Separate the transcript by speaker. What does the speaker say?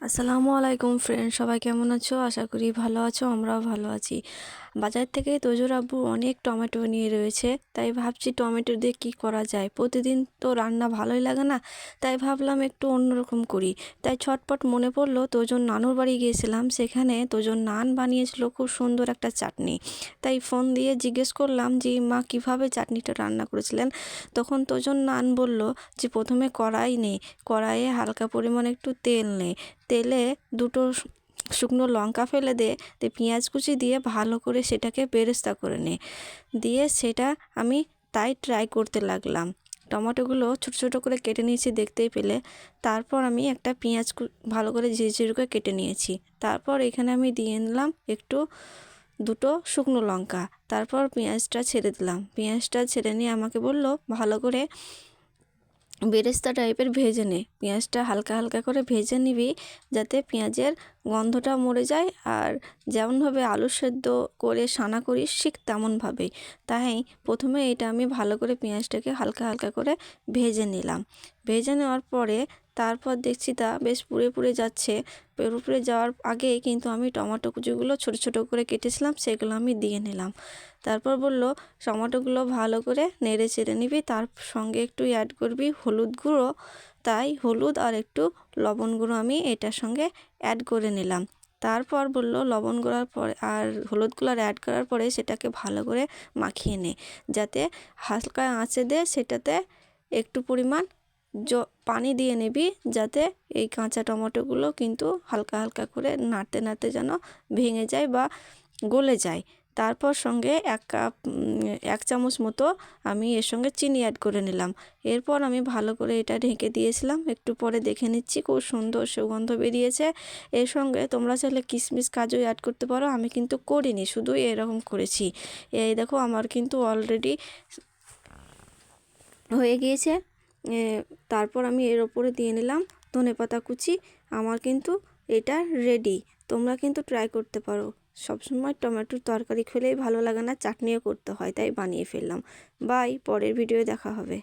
Speaker 1: আসসালামু আলাইকুম ফ্রেন্ড, সবাই কেমন আছো? আশা করি ভালো আছো, আমরাও ভালো আছি। বাজার থেকে তোজোর আব্বু অনেক টমেটো নিয়ে রয়েছে, তাই ভাবছি টমেটো দিয়ে কি করা যায়? প্রতিদিন তো রান্না ভালোই লাগে না, তাই ভাবলাম একটু অন্যরকম করি। তাই ছটপট মনে পড়ল তোজন নানুর বাড়ি গিয়েছিলাম, সেখানে তোজন নান বানিয়েছিল খুব সুন্দর একটা চাটনি। তাই ফোন দিয়ে জিজ্ঞেস করলাম যে, মা, কীভাবে চাটনিটা রান্না করেছিলেন? তখন তোজন নান বলল যে, প্রথমে কড়াই নে কড়াইয়ে হালকা পরিমাণে একটু তেল নে তেলে দুটো শুকনো লঙ্কা ফেলে দে দিয়ে পেঁয়াজ কুচি দিয়ে ভালো করে সেটাকে বেরেস্তা করে নে। দিয়ে সেটা আমি তাই ট্রাই করতে লাগলাম। টমেটোগুলো ছোটো ছোটো করে কেটে নিয়েছি দেখতেই পেলে। তারপর আমি একটা পেঁয়াজ ভালো করে ঝিরঝির করে কেটে নিয়েছি। তারপর এখানে আমি দিয়ে নিলাম একটু দুটো শুকনো লঙ্কা। তারপর পেঁয়াজটা ছেড়ে দিলাম। পেঁয়াজটা ছেড়ে নিয়ে আমাকে বলল, ভালো করে বেরেস্তা টাইপের ভেজে নে। পেঁয়াজটা হালকা হালকা করে ভেজে নিবি যাতে পেঁয়াজের গন্ধটা মরে যায় আর যেমনভাবে আলু সেদ্ধ করে সানা করিস ঠিক তেমনভাবেই। তাই প্রথমে এটা আমি ভালো করে পেঁয়াজটাকে হালকা হালকা করে ভেজে নিলাম। ভেজে নেওয়ার পরে তারপর দেখছি তা বেশ পুড়ে পুড়ে যাচ্ছে। পুড়ে যাওয়ার আগে কিন্তু আমি টমেটো কুচিগুলো ছোটো ছোটো করে কেটেছিলাম, সেগুলো আমি দিয়ে নিলাম। তারপর বলল, টমেটোগুলো ভালো করে নেড়ে চেড়ে নিবি, তার সঙ্গে একটু অ্যাড করবি হলুদ গুঁড়ো। তাই হলুদ আর একটু লবণ গুঁড়ো আমি এটার সঙ্গে অ্যাড করে নিলাম। তারপর বলল, লবণ গুঁড়ার পরে আর হলুদ গুঁড়ার অ্যাড করার পরে সেটাকে ভালো করে মাখিয়ে নে, যাতে হালকা আঁচে দে, সেটাতে একটু পরিমাণ জ, পানি দিয়ে নিবি, যাতে এই কাঁচা টমেটোগুলো কিন্তু হালকা হালকা করে নাড়তে নাড়তে যেন ভেঙে যায় বা গলে যায়। তারপর সঙ্গে এক কাপ এক চামচ মতো আমি এর সঙ্গে চিনি অ্যাড করে নিলাম। এরপর আমি ভালো করে এটা ঢেকে দিয়েছিলাম। একটু পরে দেখে নিচ্ছি খুব সুন্দর সুগন্ধ বেরিয়েছে। এর সঙ্গে তোমরা চাইলে কিশমিশ কাজু অ্যাড করতে পারো। আমি কিন্তু করিনি, শুধু এরকম করেছি। এই দেখো আমার কিন্তু অলরেডি হয়ে গিয়েছে। তারপর আমি এর ওপরে দিয়ে নিলাম ধনে পাতা কুচি। আমার কিন্তু এটা রেডি তোমরা কিন্তু ট্রাই করতে পারো। সবসময় টমেটোর তরকারি খেলেই ভালো লাগে না, চাটনিও করতে হয়, তাই বানিয়ে ফেললাম। বাই, পরের ভিডিও দেখা হবে।